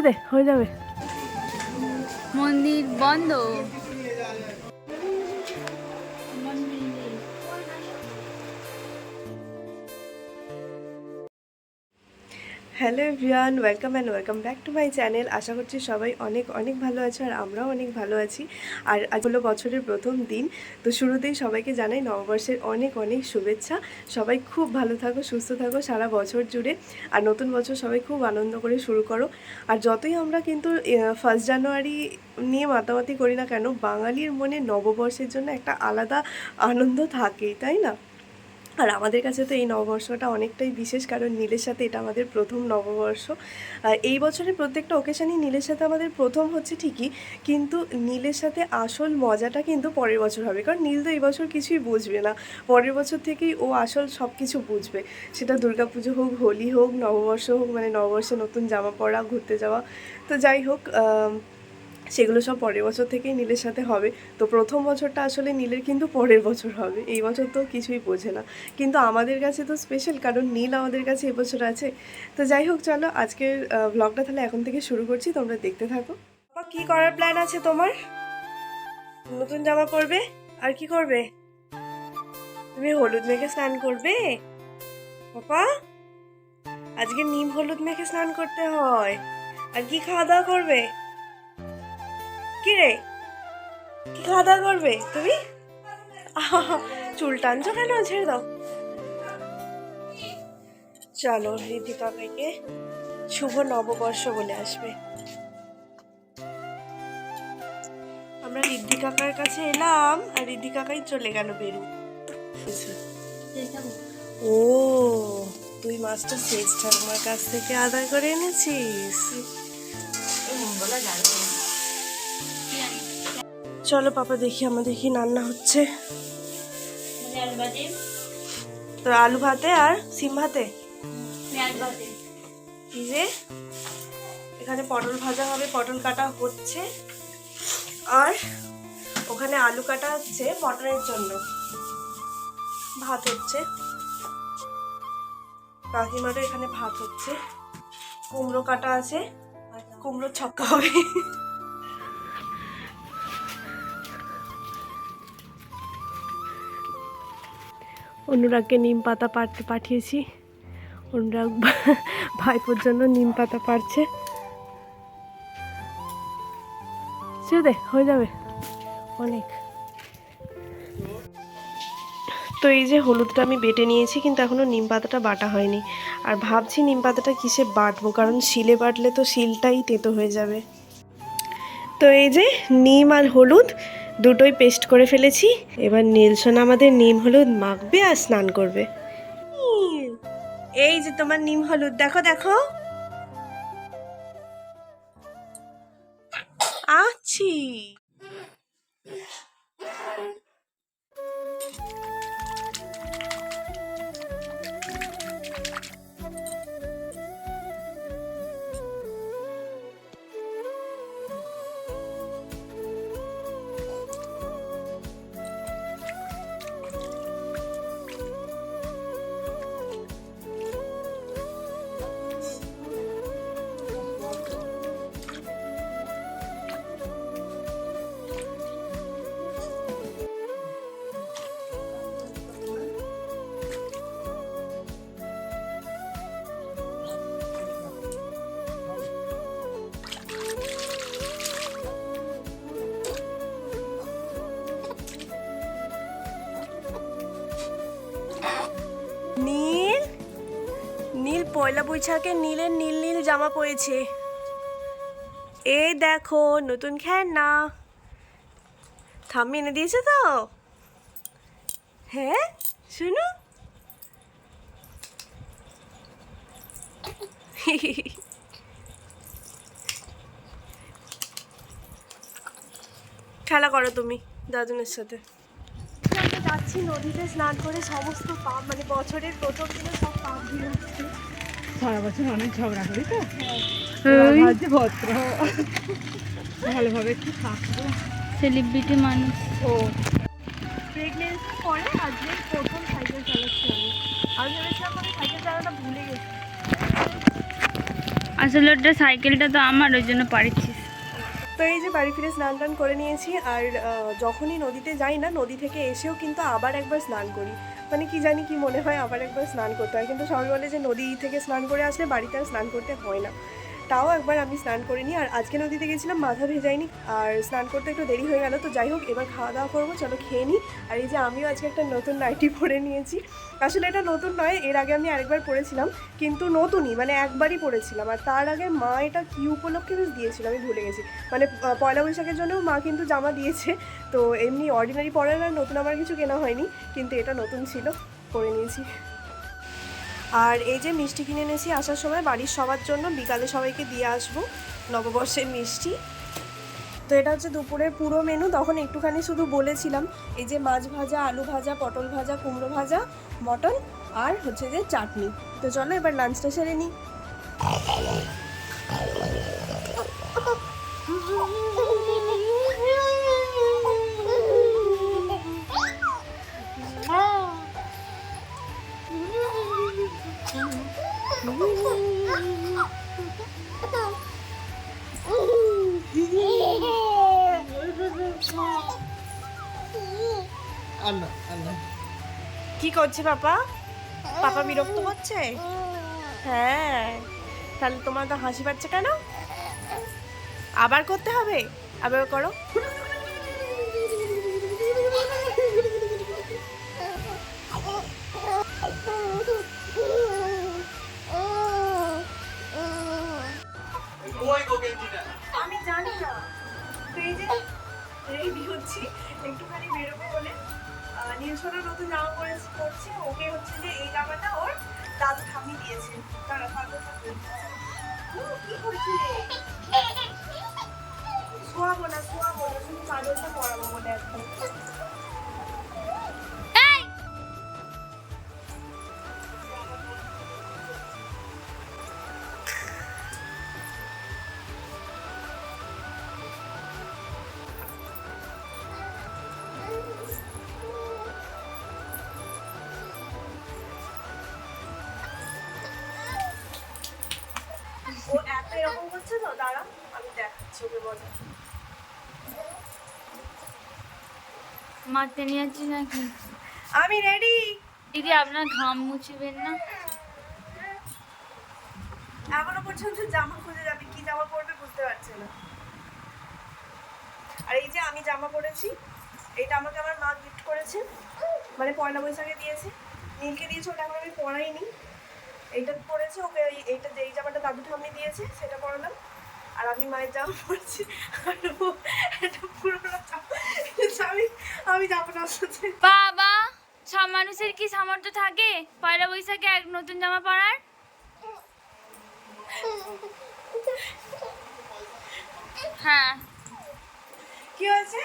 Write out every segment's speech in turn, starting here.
দে হয়ে যাবে। মন্দির বন্ধ। Hello everyone, welcome and welcome back to my channel. আশা করছি সবাই অনেক অনেক ভালো আছে আর আমরাও অনেক ভালো আছি। আর আজ হলো বছরের প্রথম দিন, তো শুরুতেই সবাইকে জানাই নববর্ষের অনেক অনেক শুভেচ্ছা। সবাই খুব ভালো থাকো, সুস্থ থাকো সারা বছর জুড়ে। আর নতুন বছর সবাই খুব আনন্দ করে শুরু করো। আর যতই আমরা কিন্তু ফার্স্ট জানুয়ারি নিয়ে মাতামাতি করি না কেন, বাঙালির মনে নববর্ষের জন্য একটা আলাদা আনন্দ থাকেই, তাই না? আর আমাদের কাছে তো এই নববর্ষটা অনেকটাই বিশেষ, কারণ নীলের সাথে এটা আমাদের প্রথম নববর্ষ। এই বছরের প্রত্যেকটা ওকেশনই নীলের সাথে আমাদের প্রথম হচ্ছে ঠিকই, কিন্তু নীলের সাথে আসল মজাটা কিন্তু পরের বছর হবে, কারণ নীল তো এই বছর কিছুই বুঝবে না। পরের বছর থেকেই ও আসল সব কিছু বুঝবে। সেটা দুর্গাপুজো হোক, হোলি হোক, নববর্ষ হোক মানে নববর্ষে নতুন জামা পরা, ঘুরতে যাওয়া। তো যাই হোক সেগুলো সব পরের বছর থেকেই নীলের সাথে হবে। তো প্রথম বছরটা আসলে নীলের কিন্তু পরের বছর হবে। এই বছর তো কিছুই বোঝে না। কিন্তু আমাদের কাছে তো স্পেশাল কারণ নীল আমাদের কাছে এবছর আছে। তো যাই হোক, চলো আজকের ব্লগটা তাহলে এখন থেকে শুরু করছি। তোমরা দেখতে থাকো। কি করার প্ল্যান আছে তোমার? নতুন জামা পরবে? আর কি করবে? তুমি হলুদ মেখে স্নান করবে? পাপা আজকে নিম হলুদ মেখে স্নান করতে হয়। আর কি খাওয়া দাওয়া করবে? কি রে? কি খাওয়া করবে তুমি? চুল টানছো কেন? ছেড়ে দাও। চলো রিদ্ধি কাকাইকে শুভ নববর্ষ বলে আসবে। আমরা রিদ্ধি কাকার কাছে এলাম, আর রিদ্ধি কাকাই চলে গেল বেরু ও, তুই মাছটা শেষ ঠাকুমার কাছ থেকে আদায় করে এনেছিস? চলো পাপা দেখি আমাদের কি রান্না হচ্ছে। তো আলু ভাতে আর সিম ভাতে? এখানে পটল ভাজা হবে পটল কাটা হচ্ছে। আর ওখানে আলু কাটা হচ্ছে পটলের জন্য। ভাত হচ্ছে। কাকিমারও এখানে ভাত হচ্ছে। কুমড়ো কাটা আছে কুমড়ো ছক্কা হবে। অনুরাগকে নিম পাতা পাড়তে পাঠিয়েছি। অনুরাগ ভাইপোর জন্য নিম পাতা ছেড়ে দে হয়ে যাবে। অনেক। তো এই যে হলুদটা আমি বেটে নিয়েছি, কিন্তু এখনও নিম পাতাটা বাটা হয়নি। আর ভাবছি নিম পাতাটা কিসে বাটবো, কারণ শিলে বাটলে তো শিলটাই তেতো হয়ে যাবে। তো এই যে নিম আর হলুদ দুটোই পেস্ট করে ফেলেছি। এবার নীলসন আমাদের নিম হলুদ মাখবে আর স্নান করবে। এই যে তোমার নিম হলুদ, দেখো দেখো। আছি পয়লা বৈশাখে নীলের নীল নীল জামা পরেছে এই দেখো, নতুন খেলনা। থাম্মি এনে দিয়েছে তো? হ্যাঁ শুনো। খেলা করো তুমি, দাদুনের সাথে। যাচ্ছি নদীতে স্নান করে, সমস্ত পাপ মানে বছরের প্রথম দিনে সব পাপ দিয়ে সারা বছর অনেক ঝগড়া করি তো? ওই ভদ্র ভালোভাবে একটু থাকব। সেলিব্রিটি মানুষ। ও। প্রেগনেন্সি পরে আজকে প্রথম সাইকেল চালাচ্ছি আমি। ভেবেছিলাম আমি সাইকেল চালানো ভুলে গেছি। আসলে ওটা সাইকেলটা তো আমার ওই জন্য পারিছিস তো এই যে বাড়ি ফিরে স্নান টান করে নিয়েছি আর যখনই নদীতে যাই না, নদী থেকে এসেও কিন্তু আবার একবার স্নান করি। মানে কি জানি কি মনে হয়, আবার একবার স্নান করতে হয়। কিন্তু সবাই বলে যে নদী থেকে স্নান করে আসলে বাড়িতে আর স্নান করতে হয় না। তাও একবার আমি স্নান করিনি আর আজকে নদীতে গেছিলাম, মাথা ভেজাইনি। আর স্নান করতে একটু দেরি হয়ে গেল, তো যাই হোক, এবার খাওয়া দাওয়া করব, চলো খেয়ে নিই। আর এই যে আমিও আজকে একটা নতুন নাইটি পরে নিয়েছি। আসলে এটা নতুন নয়, এর আগে আমি আরেকবার পরেছিলাম, কিন্তু নতুনই মানে একবারই পরেছিলাম। আর তার আগে মা এটা কী উপলক্ষে বেশ দিয়েছিল, আমি ভুলে গেছি। মানে পয়লা বৈশাখের জন্যও মা কিন্তু জামা দিয়েছে, তো এমনি অর্ডিনারি পরার আর নতুন আমার কিছু কেনা হয়নি, কিন্তু এটা নতুন ছিল, পরে নিয়েছি। আর এই যে মিষ্টি কিনে এনেছি আসার সময় বাড়ির সবার জন্য, বিকালে সবাইকে দিয়ে আসব নববর্ষের মিষ্টি। তো এটা হচ্ছে দুপুরের পুরো মেনু তখন একটুখানি শুধু বলেছিলাম, এই যে মাছ ভাজা, আলু ভাজা, পটল ভাজা, কুমড়ো ভাজা, মটন আর হচ্ছে যে চাটনি। তো চলো এবার লাঞ্চটা সেরে নিই। কি করছে পাপা? পাপা বিরক্ত হচ্ছে? হ্যাঁ তাহলে তোমার তো হাসি পাচ্ছে কেন? আবার করতে হবে? আবার করো। আমি জানি না। এই যে রেডি হচ্ছি, একটুখানি বেরোবো বলে। নীলসোনা নতুন জামা পরে পরছে। ওকে হচ্ছে যে এই জামাটা ওর দাদু ঠাম্মি দিয়েছে। দাঁড়া পাগল পাগল। কি করছে? শোয়াবো না শোয়াবো না শুধু চাদরটা পরাবো বলে এখন ওকে মজা মারতে নিয়ে যাচ্ছি নাকি? আমি রেডি দিদি আপনার ঘাম মুছবেন না? এখনও পর্যন্ত জামা খুঁজে যাবে কি জামা পরবে বুঝতে পারছে না। আর এই যে আমি জামা পরেছি এটা আমাকে আমার মা গিফট করেছে। মানে পয়লা বৈশাখে দিয়েছে। নীলকে দিয়েছে ওটা এখন আমি পরাইনি। এইটা পরেছে ওকে এই- এইটা যে এই জামাটা দাদু ঠাম্মি দিয়েছে সেটা পরালাম। আর আমি মায়ের জামা পরেছি আর ও এটা পুরোনো আমি আমি যাব না বাবা সব মানুষের কি সামর্থ্য থাকে পয়লা বৈশাখে এক নতুন জামা পরার? হ্যাঁ। কি হয়েছে?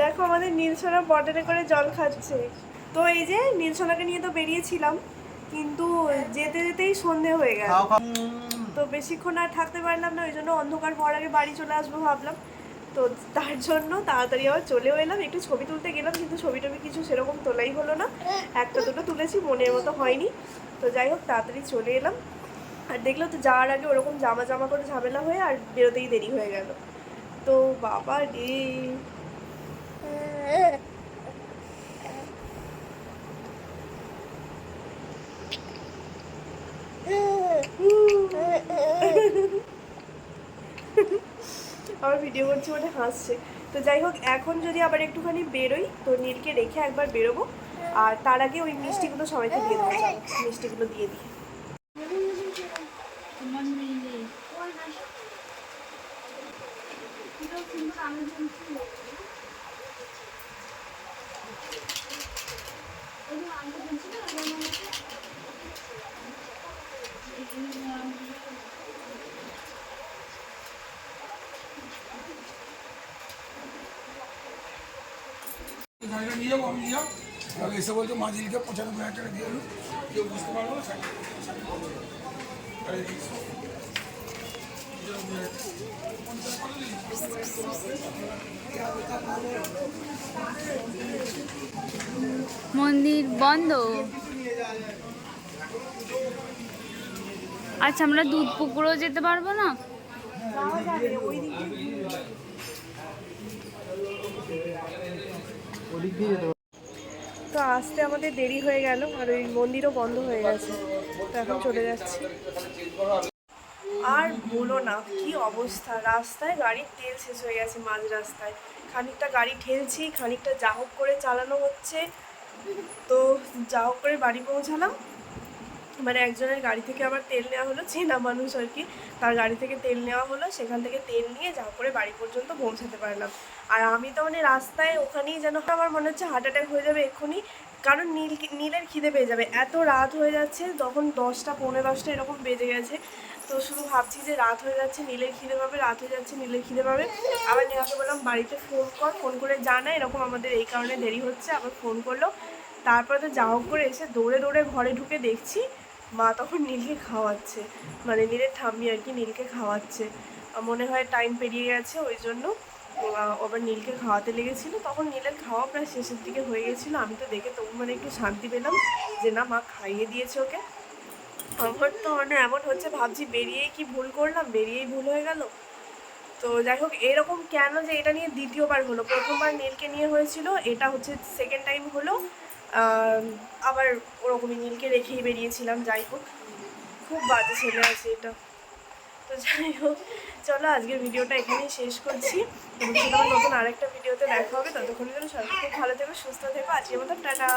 দেখো আমাদের নীল নীলসোনা বটলে করে জল খাচ্ছে। তো এই যে নীলসোনাকে নিয়ে তো বেরিয়েছিলাম কিন্তু যেতে যেতেই সন্ধে হয়ে গেল। তো বেশিক্ষণ আর থাকতে পারলাম না ওই জন্য অন্ধকার হওয়ার আগে বাড়ি চলে আসব ভাবলাম। তো তার জন্য তাড়াতাড়ি আবার চলেও এলাম একটু ছবি তুলতে গেলাম কিন্তু ছবি টবি কিছু সেরকম তোলাই হলো না। একটা দুটো তুলেছি মনের মতো হয়নি। তো যাই হোক তাড়াতাড়ি চলে এলাম। আর দেখল তো যাওয়ার আগে ওরকম জামা জামা করে ঝামেলা হয়ে আর বেরোতেই দেরি হয়ে গেল। তো বাবা রে। আমার ভিডিও করছি মানে হাসছে। তো যাই হোক, এখন যদি আবার একটুখানি বেরোই, তো নীলকে রেখে একবার বেরোবো। আর তার আগে ওই মিষ্টিগুলো সবাইকে দিয়ে দেবো। মিষ্টিগুলো দিয়ে দিই গাড়িটা নিয়ে যাব আমি এবার এসে বলছে মাঝিলকে পঁচানব্বই হাজার টাকা দিয়ে এলো কেউ বুঝতে পারল না মন্দির বন্ধ। আচ্ছা আমরা দুধ পুকুরেও যেতে পারব না? তো আসতে আমাদের দেরি হয়ে গেল, আর ওই মন্দিরও বন্ধ হয়ে গেছে। তো এখন চলে যাচ্ছি। আর বলো না, কি অবস্থা? রাস্তায় গাড়ির তেল শেষ হয়ে গেছে মাঝ রাস্তায়। খানিকটা গাড়ি ঠেলছি, খানিকটা যা হোক করে চালানো হচ্ছে। তো যা হোক করে বাড়ি পৌঁছালাম। মানে একজনের গাড়ি থেকে আবার তেল নেওয়া হলো চেনা মানুষ আর কি, তার গাড়ি থেকে তেল নেওয়া হলো, সেখান থেকে তেল নিয়ে যা করে বাড়ি পর্যন্ত পৌঁছাতে পারলাম। আর আমি তো মানে রাস্তায় ওখানেই যেন আমার মনে হচ্ছে হার্ট অ্যাটাক হয়ে যাবে এক্ষুনি, কারণ নীল নীলের খিদে পেয়ে যাবে। এত রাত হয়ে যাচ্ছে তখন দশটা, পৌনে দশটা এরকম বেজে গেছে, তো শুধু ভাবছি যে রাত হয়ে যাচ্ছে, নীলের খিদে পাবে, রাত হয়ে যাচ্ছে, নীলের খিদে পাবে। আবার নেহাকে বললাম বাড়িতে ফোন কর ফোন করে জানা এরকম আমাদের এই কারণে দেরি হচ্ছে, আবার ফোন করল। তারপরে তো যা হোক করে এসে দৌড়ে দৌড়ে ঘরে ঢুকে দেখছি মা তখন নীলকে খাওয়াচ্ছে। মানে নীলের ঠাম্মি আর কি নীলকে খাওয়াচ্ছে। মনে হয় টাইম পেরিয়ে গেছে, ওই জন্য আবার নীলকে খাওয়াতে লেগেছিল। তখন নীলের খাওয়া প্রায় শেষের দিকে হয়ে গেছিল। আমি তো দেখে তবু মানে একটু শান্তি পেলাম যে, না, মা খাইয়ে দিয়েছে ওকে। আমার তো মানে এমন হচ্ছে, ভাবছি বেরিয়েই কি ভুল করলাম, বেরিয়েই ভুল হয়ে গেল। তো যাই হোক, এরকম কেন যে এটা নিয়ে দ্বিতীয়বার হলো? প্রথমবার নীলকে নিয়ে হয়েছিল, এটা হচ্ছে সেকেন্ড টাইম হলো। আবার ওরকমই নীলকে রেখেই বেরিয়েছিলাম, যাই হোক। খুব বাজে ছেলে আছে এটা। তো যাই হোক, চলো আজকের ভিডিওটা এখানেই শেষ করছি। আবার নতুন আরেকটা ভিডিওতে দেখা হবে। ততক্ষণের জন্য সবাই খুব ভালো থেকো, সুস্থ থেকো। আজকের মতো টাটা।